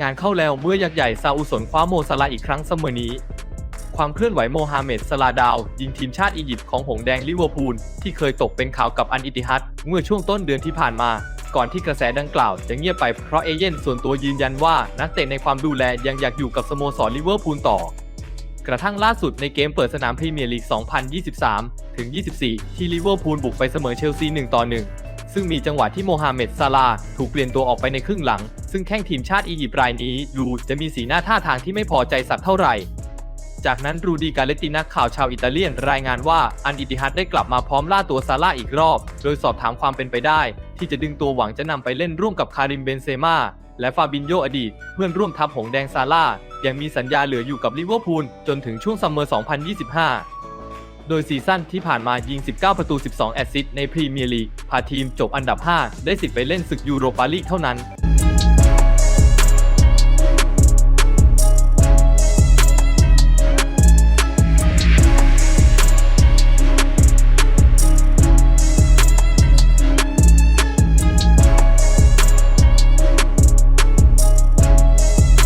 งานเข้าแล้วเมื่อยักษ์ใหญ่ซาอุสนคว้าโมซาลาอีกครั้งเสมอนี้ ความเคลื่อนไหวโมฮัมเหม็ดสลาดาว ยิงทีมชาติอียิปต์ของหงแดงลิเวอร์พูล ที่เคยตกเป็นข่าวกับอันอิติฮัดเมื่อช่วงต้นเดือนที่ผ่านมา ก่อนที่กระแสดังกล่าวจะเงียบไปเพราะเอเย่นส่วนตัวยืนยันว่านักเตะในความดูแลยังอยากอยู่กับสโมสรลิเวอร์พูลต่อ กระทั่งล่าสุดในเกมเปิดสนามพรีเมียร์ลีก 2023 ถึง 24 ที่ลิเวอร์พูลบุกไปเสมอเชลซี 1 ต่อ 1 ซึ่งมีจังหวะที่โมฮัมเหม็ดซาลาถูกเปลี่ยนตัวออกไปในครึ่งหลัง ซึ่งแข้งทีมชาติอียิปต์รายนี้ดูจะมีสีหน้าท่าทางที่ไม่พอใจสักเท่าไหร่ จากนั้นรูดีกาเลตินักข่าวชาวอิตาเลียนรายงานว่าอันอิติฮัดได้กลับมาพร้อมล่าตัวซาร่าอีกรอบ โดยสอบถามความเป็นไปได้ ที่จะดึงตัวหวังจะนำไปเล่นร่วมกับคาริมเบนเซม่าและฟาบินโยอดีตเพื่อนร่วมทัพหงแดงซาร่ายังมีสัญญาเหลืออยู่กับลิเวอร์พูลจนถึงช่วงซัมเมอร์ 2025 โดยซีซั่นที่ผ่านมายิง 19 ประตู 12 แอสซิสต์ในพรีเมียร์ลีกพาทีมจบอันดับ 5 ได้สิทธิ์ไปเล่นศึกยูโรปาลีกเท่านั้น